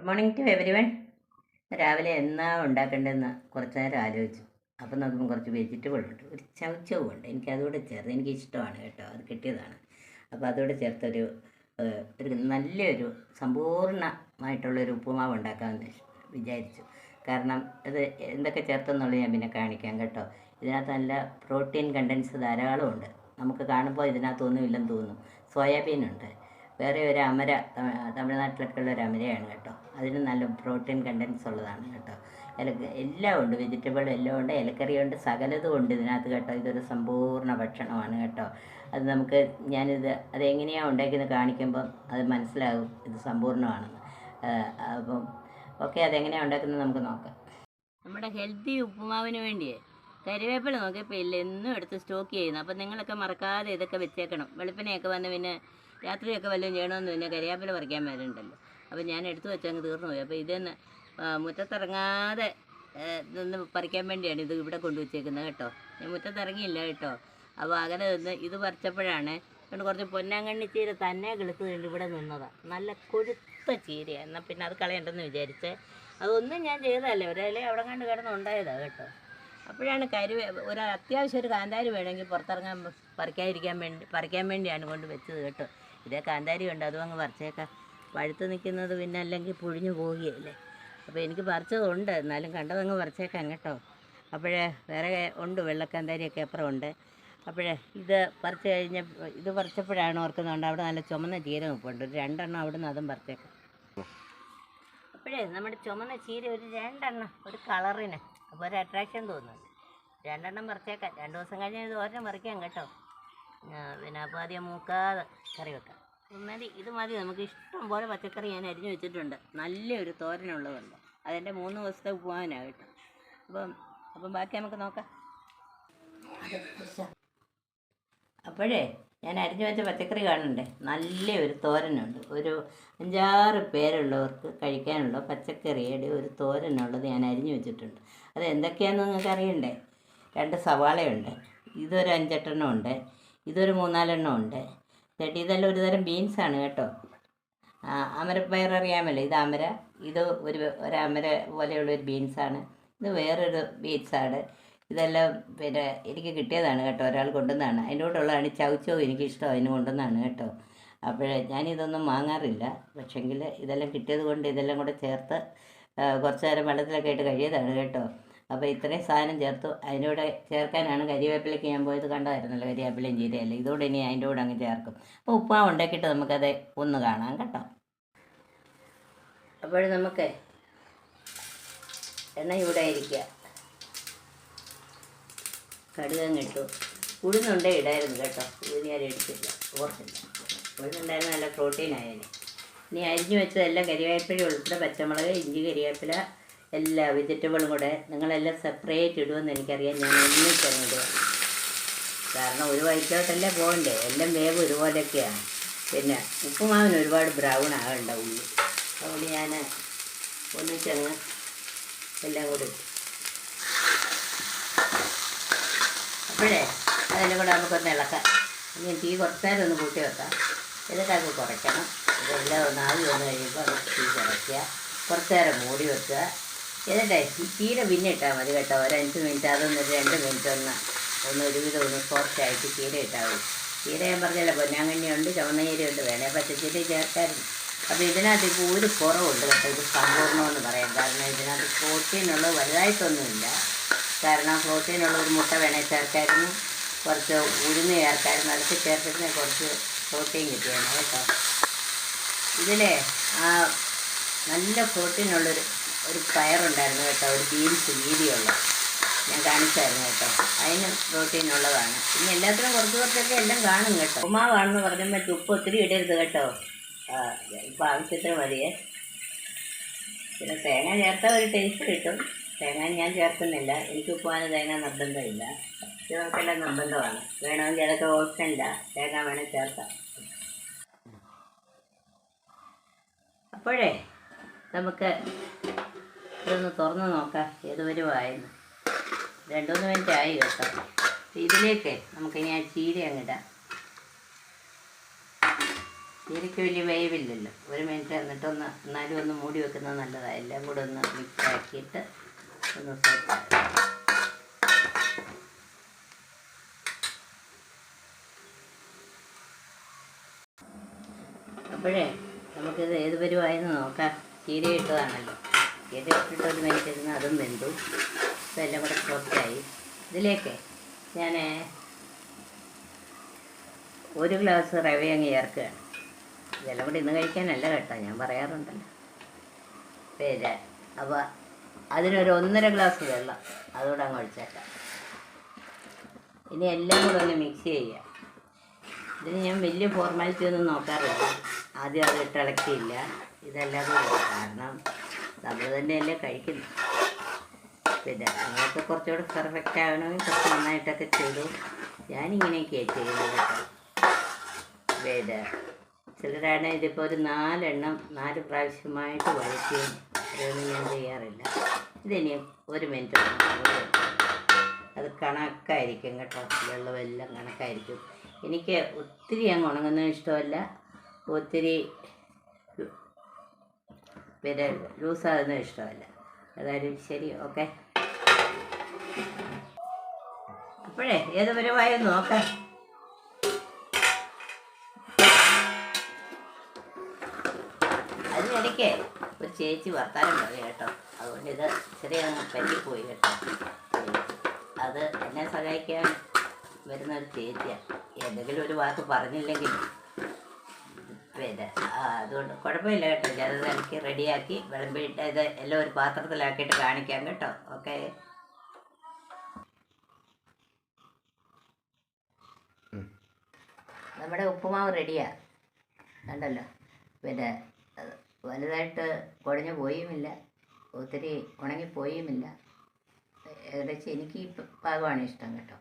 Good morning to everyone രാവിലെ എന്നാ ഉണ്ടാക്കേണ്ടതെന്ന് കുറച്ച് നേരം ആലോചിച്ചു. അപ്പം നോക്കുമ്പോൾ കുറച്ച് വെജിറ്റബിൾ ഉണ്ട്. ഒരു ചവച്ചവും ഉണ്ട്. എനിക്ക് അതുകൂടെ ചേർത്ത് എനിക്ക് ഇഷ്ടമാണ് കേട്ടോ. അത് കിട്ടിയതാണ്. അപ്പോൾ അതോടെ ചേർത്തൊരു ഒരു നല്ലൊരു സമ്പൂർണമായിട്ടുള്ളൊരു ഉപ്പുമാവ് ഉണ്ടാക്കാമെന്ന് വിചാരിച്ചു. കാരണം ഇത് എന്തൊക്കെ ചേർത്തെന്നുള്ളത് ഞാൻ പിന്നെ കാണിക്കാം കേട്ടോ. ഇതിനകത്ത് നല്ല പ്രോട്ടീൻ കണ്ടൻസ് ധാരാളമുണ്ട് നമുക്ക് കാണുമ്പോൾ ഇതിനകത്തൊന്നും ഇല്ലെന്ന് തോന്നും. സോയാബീൻ ഉണ്ട്. വേറെ ഒരു അമര തമി- തമിഴ്നാട്ടിലൊക്കെ ഉള്ള ഒരു അമരയാണ് കേട്ടോ. അതിന് നല്ല പ്രോട്ടീൻ കണ്ടൻസ് ഉള്ളതാണ് കേട്ടോ. ഇല എല്ലാം ഉണ്ട് വെജിറ്റബിൾ എല്ലാം ഉണ്ട് ഇലക്കറി ഉണ്ട് സകലതും ഉണ്ട് ഇതിനകത്ത് കേട്ടോ. ഇതൊരു സമ്പൂർണ ഭക്ഷണമാണ് കേട്ടോ. അത് നമുക്ക് ഞാനിത് അതെങ്ങനെയാണ് ഉണ്ടാക്കിയെന്ന് കാണിക്കുമ്പം അത് മനസ്സിലാകും ഇത് സമ്പൂർണമാണെന്ന്. അപ്പം ഓക്കെ അതെങ്ങനെയാണ് ഉണ്ടാക്കുന്നത് നമുക്ക് നോക്കാം. നമ്മുടെ ഹെൽത്തി ഉപ്പുമാവിന് വേണ്ടിയേ കരിവേപ്പില നോക്കിയപ്പോൾ ഇല്ല എന്നും എടുത്ത് സ്റ്റോക്ക് ചെയ്യുന്നു. അപ്പം നിങ്ങളൊക്കെ മറക്കാതെ ഇതൊക്കെ വെച്ചേക്കണം. വെളുപ്പിനെയൊക്കെ വന്ന് പിന്നെ രാത്രിയൊക്കെ വല്ലതും ചെയ്യണമെന്ന് പിന്നെ കരിവേപ്പില പറിക്കാൻ വരുന്നുണ്ടല്ലോ അപ്പോൾ ഞാൻ എടുത്തു വെച്ചങ്ങ് തീർന്നു പോയി. അപ്പോൾ ഇതെന്ന് മുറ്റത്തിറങ്ങാതെ നിന്ന് പറിക്കാൻ വേണ്ടിയാണ് ഇത് ഇവിടെ കൊണ്ടുവച്ചേക്കുന്നത് കേട്ടോ. ഞാൻ മുറ്റത്തിറങ്ങിയില്ല കേട്ടോ. അപ്പോൾ അങ്ങനെ നിന്ന് ഇത് പറിച്ചപ്പോഴാണ് അതുകൊണ്ട് കുറച്ച് പൊന്നാങ്കണ്ണി ചീര തന്നെ കിളുത്ത് ഇവിടെ നിന്നതാണ് നല്ല കൊഴുത്ത ചീരയാണ് എന്നാൽ പിന്നെ അത് കളയണ്ടെന്ന് വിചാരിച്ച്. അതൊന്നും ഞാൻ ചെയ്തതല്ലേ. ഒരേ അവിടെ കണ്ട് കിടന്നുണ്ടായതാണ് കേട്ടോ. അപ്പോഴാണ് കരുവേ ഒരു അത്യാവശ്യം ഒരു കാന്താരി വേണമെങ്കിൽ പുറത്തിറങ്ങാൻ പറിക്കാതിരിക്കാൻ വേണ്ടി പറിക്കാൻ വേണ്ടിയാണ് കൊണ്ട് വെച്ചത് കേട്ടോ. ഇതേ കാന്താരി ഉണ്ട് അതും അങ്ങ് പറിച്ചേക്കാം. പഴുത്ത് നിൽക്കുന്നത് പിന്നെ അല്ലെങ്കിൽ പുഴിഞ്ഞു പോവുകയല്ലേ? അപ്പോൾ എനിക്ക് പറിച്ചതുണ്ട്. എന്നാലും കണ്ടതങ്ങ് പറിച്ചേക്കാം കേട്ടോ. അപ്പോഴേ വേറെ ഉണ്ട് വെള്ളക്കാന്താരിയൊക്കെ അപ്പുറം ഉണ്ട് അപ്പോഴേ ഇത് പറിച്ച് കഴിഞ്ഞ ഇത് പറിച്ചപ്പോഴാണ് ഓർക്കുന്നുണ്ട് അവിടെ നല്ല ചുമന്ന ചീര നിൽപ്പുണ്ട് ഒരു രണ്ടെണ്ണം അവിടെ അതും പറിച്ചേക്കാം. അപ്പോഴേ നമ്മുടെ ചുമന്ന ചീര ഒരു രണ്ടെണ്ണം ഒരു കളറിന്. അപ്പോൾ ഒരു അട്രാക്ഷൻ തോന്നുന്നുണ്ട് രണ്ടെണ്ണം പറിച്ചേക്കാം. രണ്ട് ദിവസം കഴിഞ്ഞ് ഇത് ഒരെണ്ണം പറിക്കാം കേട്ടോ. പിന്നെ അപ്പോൾ ആദ്യം മൂക്കാതെ കറി വെക്കാം. മതി ഇത് മതി. നമുക്ക് ഇഷ്ടം പോലെ പച്ചക്കറി ഞാൻ അരിഞ്ഞു വെച്ചിട്ടുണ്ട്. നല്ലൊരു തോരനുള്ളതുണ്ട്. അതെന്റെ മൂന്ന് ദിവസത്തെ ഉപ്പുമാവനാണ് കേട്ടോ. അപ്പം അപ്പം ബാക്കി നമുക്ക് നോക്കാം. അപ്പോഴേ ഞാൻ അരിഞ്ഞു വെച്ച പച്ചക്കറി കാണണ്ടേ? നല്ലൊരു തോരനുണ്ട്. ഒരു അഞ്ചാറ് പേരുള്ളവർക്ക് കഴിക്കാനുള്ള പച്ചക്കറിയുടെ ഒരു തോരനുള്ളത് ഞാൻ അരിഞ്ഞു വെച്ചിട്ടുണ്ട്. അത് എന്തൊക്കെയാണെന്ന് നിങ്ങൾക്ക് അറിയണ്ടേ? രണ്ട് സവാളയുണ്ട്. ഇതൊരു അഞ്ചെട്ടെണ്ണം ഉണ്ട്. ഇതൊരു മൂന്നാലെണ്ണം ഉണ്ട്. ചേട്ടി ഇതെല്ലാം ഒരു തരം ആണ് കേട്ടോ. അമരപ്പയർ അറിയാമല്ലോ ഇത് അമര ഇത് ഒരു ഒരു അമര പോലെയുള്ള ഒരു ബീൻസാണ് ഇത് വേറൊരു ബീൻസാണ് ഇതെല്ലാം പിന്നെ എനിക്ക് കിട്ടിയതാണ് കേട്ടോ. ഒരാൾ കൊണ്ടുവന്നതാണ്. അതിന്റെ കൂടെയുള്ളതാണ് ചവച്ചോ എനിക്ക് ഇഷ്ടം അതിന് കൊണ്ടുവന്നതാണ് കേട്ടോ. അപ്പോൾ ഞാനിതൊന്നും വാങ്ങാറില്ല. പക്ഷെങ്കിൽ ഇതെല്ലാം കിട്ടിയത് കൊണ്ട് ഇതെല്ലാം കൂടെ ചേർത്ത് കുറച്ച് നേരം വെള്ളത്തിലൊക്കെ ആയിട്ട് കഴിയതാണ് കേട്ടോ. അപ്പോൾ ഇത്രയും സാധനം ചേർത്തു. അതിനൂടെ ചേർക്കാനാണ് കരിവേപ്പിലേക്ക് ഞാൻ പോയത് കണ്ടതായിരുന്നല്ലോ കരിവേപ്പിലയും ജീരയല്ല ഇതോടെ ഇനി അതിന്റെ കൂടെ അങ്ങ് ചേർക്കും. അപ്പോൾ ഉപ്പാ ഉണ്ടാക്കിയിട്ട് നമുക്കത് ഒന്ന് കാണാം കേട്ടോ. അപ്പോൾ നമുക്ക് എണ്ണ ഇവിടെ ഇരിക്കുക കടുകങ്ങ് ഇട്ടു. ഉഴുന്നുണ്ടേ ഇടായിരുന്നു കേട്ടോ. ഉഴുന്ന് ഞാൻ എടുത്തില്ല. ഓർത്തില്ല. ഉഴുന്നുണ്ടായിരുന്നു നല്ല പ്രോട്ടീൻ ആയാലും ഇനി അരിഞ്ഞു വെച്ചതെല്ലാം കരിവേപ്പില ഉൾപ്പെടെ പച്ചമുളക് ഇഞ്ചി കരിവേപ്പില എല്ലാ വെജിറ്റബിളും കൂടെ നിങ്ങളെല്ലാം സെപ്പറേറ്റ് ഇടുമെന്ന് എനിക്കറിയാം. ഞാൻ ഒന്നിച്ചങ്ങ് ഇടുക. കാരണം ഒരു വഴിക്കോട്ടല്ലേ പോകണ്ടേ? എല്ലാം വേവ് ഒരുപോലെയൊക്കെയാണ് പിന്നെ ഉപ്പുമാവിന് ഒരുപാട് ബ്രൗൺ ആകണ്ട അതുകൊണ്ട് ഞാൻ ഒന്നിച്ചങ്ങ് എല്ലാം കൂടി അപ്പോഴേ അതിന്റെ കൂടെ നമുക്കൊന്ന് ഇളക്കാം. ഇനി തീ കുറച്ച് നേരം ഒന്ന് കൂട്ടി വെക്കാം. എന്നിട്ട് കുറയ്ക്കണം. ഇതെല്ലാം ഒന്ന് ആവി വന്ന് കഴിയുമ്പോൾ തീ കുറയ്ക്കുക. കുറച്ച് നേരം മൂടി വെക്കുക. എന്നിട്ടേ തീരെ പിന്നെ ഇട്ടാൽ മതി കേട്ടോ. ഒരു അഞ്ച് മിനിറ്റ് അതൊന്ന് രണ്ട് മിനിറ്റ് ഒന്ന് ഒന്ന് ഒരുവിധം ഒന്ന് കുറച്ചായിട്ട് തീരെ ഇട്ടാൽ മതി. തീരെ ഞാൻ പറഞ്ഞല്ലോ പൊന്നാങ്കണ്ണിയുണ്ട് ചുവന്ന ചീരയുണ്ട് വേണേ പച്ചച്ചീര ചേർക്കാറുണ്ട് അപ്പോൾ ഇതിനകത്ത് ഇപ്പോൾ ഒരു കുറവുണ്ട് കേട്ടോ. ഇത് സമ്പൂർണമെന്ന് പറയാം. കാരണം ഇതിനകത്ത് പ്രോട്ടീനുള്ള വലുതായിട്ടൊന്നുമില്ല. കാരണം പ്രോട്ടീനുള്ള ഒരു മുട്ട വേണേൽ ചേർക്കായിരുന്നു കുറച്ച് ഉഴുന്ന് ചേർക്കായിരുന്നു അതൊക്കെ ചേർത്തിട്ട് കുറച്ച് പ്രോട്ടീൻ കിട്ടിയാണ് കേട്ടോ. ഇതിലെ ആ നല്ല പ്രോട്ടീനുള്ളൊരു ഒരു പയറുണ്ടായിരുന്നു കേട്ടോ ഒരു ബീൻസ് വീതിയുള്ള. ഞാൻ കാണിച്ചായിരുന്നു കേട്ടോ. അതിന് പ്രോട്ടീൻ ഉള്ളതാണ്. പിന്നെ എല്ലാത്തിനും കുറച്ച് കുറച്ചൊക്കെ എല്ലാം കാണും കേട്ടോ. ഉമാവാണെന്ന് പറഞ്ഞപ്പോൾ ഉപ്പ് ഒത്തിരി ഇടരുത് കേട്ടോ. ഇപ്പം ആവശ്യത്തിന് മതിയേ. പിന്നെ തേങ്ങ ചേർത്താൽ ഒരു ടേസ്റ്റ് കിട്ടും. തേങ്ങ ഞാൻ ചേർക്കുന്നില്ല. എനിക്ക് ഉപ്പുവാന് തേങ്ങ നിർബന്ധമില്ല. ഇതൊക്കെല്ലാം നിർബന്ധമാണ്. വേണമെങ്കിൽ അതൊക്കെ ഓപ്ഷനില്ല തേങ്ങ വേണേൽ ചേർക്കാം. അപ്പോഴേ നമുക്ക് ഇതൊന്ന് തുറന്ന് നോക്കാം. ഏത് വരുവായെന്ന്. രണ്ടു മൂന്ന് മിനിറ്റ് ആയി കേട്ടോ ഇതിലേക്ക് നമുക്കിനി ആ ചീര അങ്ങിടാം ചീരയ്ക്ക് വലിയ വേവില്ലല്ലോ. ഒരു മിനിറ്റ് എന്നിട്ടൊന്ന് എന്നാലും ഒന്ന് മൂടി വെക്കുന്നത് നല്ലതാണ് എല്ലാം കൂടെ ഒന്ന് മിക്സ് ആക്കിയിട്ട് ഒന്ന് അപ്പോഴേ നമുക്കിത് ഏത് പരുവായെന്ന് നോക്കാം. ചീര ഇട്ടതാണല്ലോ ചീര ഇട്ടിട്ട് ഒരു മിനിറ്റ് ഇരുന്ന് അതും വെന്തു. ഇതെല്ലാം കൂടെ സോഫ്റ്റായി ഇതിലേക്ക് ഞാൻ ഒരു ഗ്ലാസ് റവ അങ്ങ് ചേർക്കുകയാണ്. ഇതെല്ലാം കൂടി ഇന്ന് കഴിക്കാനല്ല കേട്ടോ ഞാൻ പറയാറുണ്ടല്ലോ. പേര് അപ്പോൾ അതിനൊരു ഒന്നര ഗ്ലാസ് വെള്ളം അതുകൂടെ അങ്ങ് ഒഴിച്ചേക്കാം. ഇനി എല്ലാം കൂടെ ഒന്ന് മിക്സ് ചെയ്യുക. ഇതിന് ഞാൻ വലിയ ഫോർമാലിറ്റി ഒന്നും നോക്കാറില്ല. ആദ്യം അത് ഇട്ടിളക്കിയില്ല ഇതെല്ലാം കൂടെ കാരണം നമ്മൾ തന്നെയല്ലേ കഴിക്കുന്നു പിന്നെ നിങ്ങൾക്ക് കുറച്ചുകൂടെ പെർഫെക്റ്റ് ആവണമെങ്കിൽ കുറച്ച് നന്നായിട്ടൊക്കെ ചെയ്തു. ഞാനിങ്ങനെയൊക്കെയാണ് ചെയ്യുന്നത് പിന്നെ ചിലരാണ് ഇതിപ്പോൾ ഒരു നാലെണ്ണം നാല് പ്രാവശ്യമായിട്ട് വഴിക്കുകയും അതൊന്നും ഞാൻ ചെയ്യാറില്ല. ഇതിനി ഒരു മിനിറ്റ് അത് കണക്കായിരിക്കും കേട്ടോ. വെള്ളമെല്ലാം കണക്കായിരിക്കും. എനിക്ക് ഒത്തിരി അങ്ങ് ഉണങ്ങുന്നത് ഇഷ്ടമല്ല. ഒത്തിരി പിന്നെ ലൂസാകുന്നത് ഇഷ്ടമല്ല. ഏതായാലും ശരി ഓക്കെ. അപ്പോഴേ ഏത് പരുവായോ നോക്കാം. അതിനിടയ്ക്ക് ഒരു ചേച്ചി വർത്താനം പറയും കേട്ടോ. അതുകൊണ്ട് ഇത് ചെറിയ പറ്റിപ്പോയി കേട്ടോ. അത് എന്നെ സഹായിക്കാൻ വരുന്ന ഒരു ചേച്ചിയാണ്. എന്തെങ്കിലും ഒരു വാക്ക് പറഞ്ഞില്ലെങ്കിൽ പിന്നെ അതുകൊണ്ട് കുഴപ്പമില്ല കേട്ടോ. ഞാനത് എനിക്ക് റെഡിയാക്കി വിളമ്പിയിട്ട് ഇത് എല്ലാം ഒരു പാത്രത്തിലാക്കിയിട്ട് കാണിക്കാം കേട്ടോ. ഓക്കെ. നമ്മുടെ ഉപ്പുമാവ് റെഡിയാ. കണ്ടല്ലോ. പിന്നെ വലുതായിട്ട് കുഴഞ്ഞു പോയുമില്ല. ഒത്തിരി ഉണങ്ങിപ്പോയുമില്ല. ഏകദേശം എനിക്ക് ഈ പാകമാണ് ഇഷ്ടം കേട്ടോ.